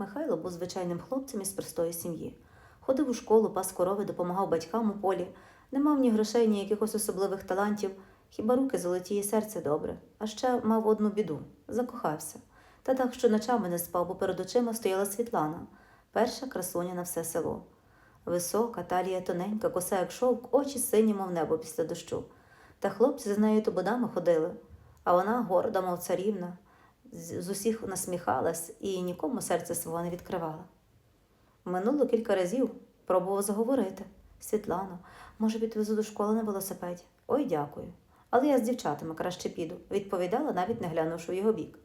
Михайло був звичайним хлопцем із простої сім'ї. Ходив у школу, пас корови, допомагав батькам у полі, не мав ні грошей, ні якихось особливих талантів, хіба руки золоті і серце добре. А ще мав одну біду закохався. Та так, що ночами не спав, бо перед очима стояла Світлана, перша красуня на все село. Висока, талія тоненька, коса як шовк, очі сині, мов небо після дощу. Та хлопці з нею тободами ходили, а вона горда, мов царівна, з усіх насміхалась і нікому серце свого не відкривала. Минуло кілька разів, пробував заговорити. Світлано, може, відвезу до школи на велосипеді? Ой, дякую. Але я з дівчатами краще піду, відповідала, навіть не глянувши в його бік.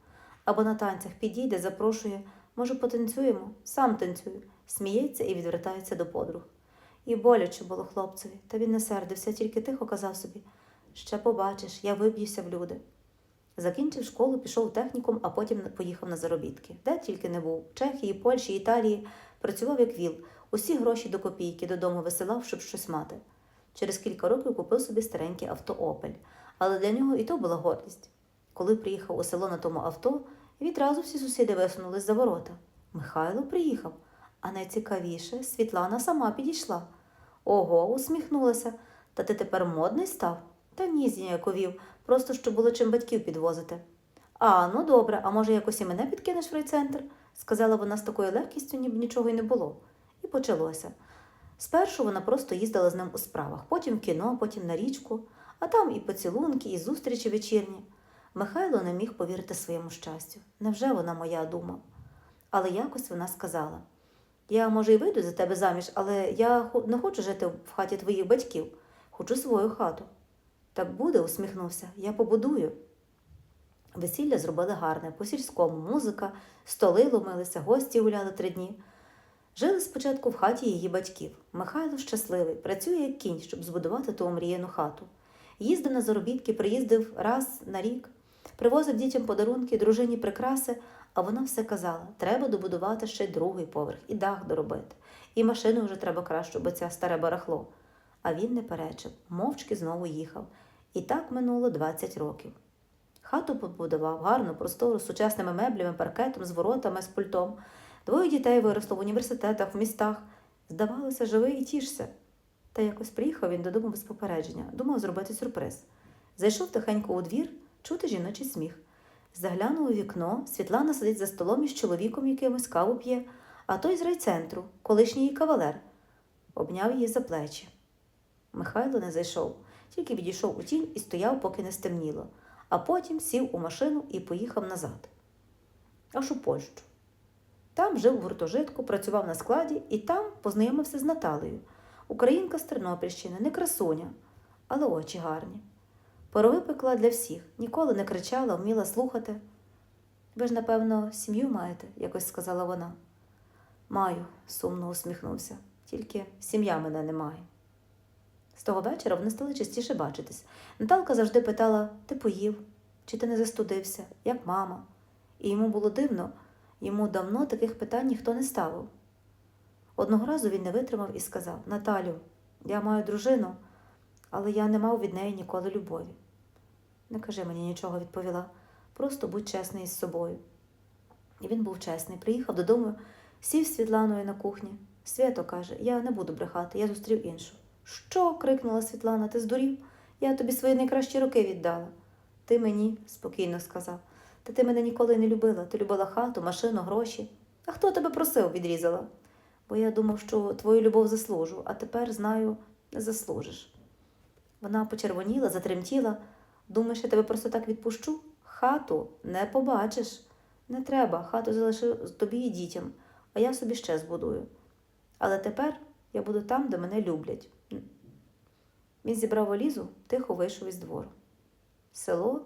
Або на танцях підійде, запрошує, може, потанцюємо, сам танцюю, сміється і відвертається до подруг. І боляче було хлопцеві, та він не сердився, тільки тихо казав собі ще побачиш, я виб'юся в люди. Закінчив школу, пішов у технікум, а потім поїхав на заробітки. Де тільки не був Чехії, Польщі, Італії. Працював як віл, усі гроші до копійки додому висилав, щоб щось мати. Через кілька років купив собі старенький авто Опель, але для нього і то була гордість. Коли приїхав у село на тому авто, відразу всі сусіди висунулись за ворота. Михайло приїхав, а найцікавіше Світлана сама підійшла. Ого, усміхнулася. Та ти тепер модний став? Та ні, зніяковів, просто щоб було чим батьків підвозити. А, ну добре, а може якось і мене підкинеш в райцентр? сказала вона з такою легкістю, ніби нічого й не було. І почалося. Спершу вона просто їздила з ним у справах, потім в кіно, потім на річку, а там і поцілунки, і зустрічі вечірні. Михайло не міг повірити своєму щастю. Невже вона моя дума? Але якось вона сказала: Я, може, й вийду за тебе заміж, але я не хочу жити в хаті твоїх батьків, хочу свою хату. Так буде, усміхнувся, я побудую. Весілля зробили гарне, по-сільському, музика, столи ломилися, гості гуляли три дні. Жили спочатку в хаті її батьків. Михайло щасливий, працює як кінь, щоб збудувати ту омріяну хату. Їздив на заробітки, приїздив раз на рік, привозив дітям подарунки, дружині прикраси, а вона все казала: треба добудувати ще другий поверх, і дах доробити, і машину вже треба кращу, бо це старе барахло. А він не перечив, мовчки знову їхав. І так минуло 20 років. Хату побудував гарну, простору, з сучасними меблями, паркетом, з воротами, з пультом. Двоє дітей виросло в університетах, в містах. Здавалося, живий і тішся. Та якось приїхав він додому без попередження, думав зробити сюрприз. Зайшов тихенько у двір, чути жіночий сміх. Заглянув у вікно, Світлана сидить за столом із чоловіком якимось каву п'є, а той з райцентру, колишній її кавалер. Обняв її за плечі. Михайло не зайшов, тільки відійшов у тінь і стояв, поки не стемніло, а потім сів у машину і поїхав назад. Аж у Польщу. Там жив у гуртожитку, працював на складі і там познайомився з Наталею. Українка з Тернопільщини, не красуня, але очі гарні. Порови пекла для всіх, ніколи не кричала, вміла слухати. Ви ж, напевно, сім'ю маєте, якось сказала вона. Маю, сумно усміхнувся, тільки сім'я мене не має. З того вечора вони стали частіше бачитись. Наталка завжди питала: ти поїв, чи ти не застудився, як мама? І йому було дивно, йому давно таких питань ніхто не ставив. Одного разу він не витримав і сказав: Наталю, я маю дружину, але я не мав від неї ніколи любові. Не кажи мені нічого, відповіла. Просто будь чесний із собою. І він був чесний. Приїхав додому, сів з Світланою на кухні. Свято каже: Я не буду брехати, я зустрів іншу. Що? крикнула Світлана, ти здурів? Я тобі свої найкращі роки віддала. Ти мені, спокійно сказав. Та ти мене ніколи не любила. Ти любила хату, машину, гроші. А хто тебе просив, відрізала? Бо я думав, що твою любов заслужу, а тепер знаю, не заслужиш. Вона почервоніла, затремтіла. Думаєш, я тебе просто так відпущу? Хату не побачиш. Не треба, хату залишу тобі і дітям, а я собі ще збудую. Але тепер я буду там, де мене люблять. Він зібрав валізу, тихо вийшов із двору. Село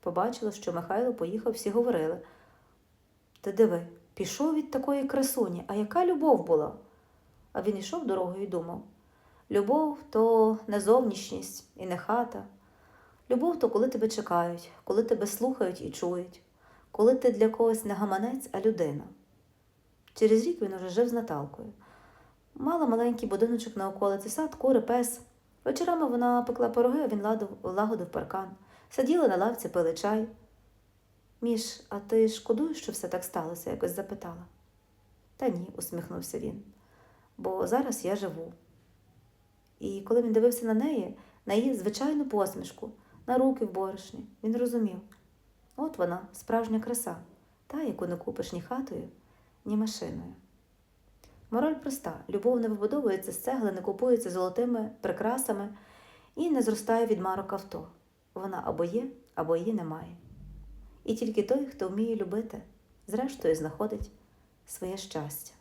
побачило, що Михайло поїхав, всі говорили. Ти диви, пішов від такої красуні, а яка любов була? А він йшов дорогою і думав: любов то не зовнішність і не хата. Любов то коли тебе чекають, коли тебе слухають і чують, коли ти для когось не гаманець, а людина. Через рік він уже жив з Наталкою. Мала маленький будиночок на околиці, сад, кури, пес. Вечорами вона пекла пироги, а він лагодив паркан. Сиділи на лавці, пили чай. Міш, а ти шкодуєш, що все так сталося? якось запитала. Та ні, усміхнувся він. Бо зараз я живу. І коли він дивився на неї, на її звичайну посмішку, на руки в борошні, він розумів от вона, справжня краса, та, яку не купиш ні хатою, ні машиною. Мораль проста: любов не вибудовується з цегли, не купується золотими прикрасами і не зростає від марок авто. Вона або є, або її немає. І тільки той, хто вміє любити, зрештою знаходить своє щастя.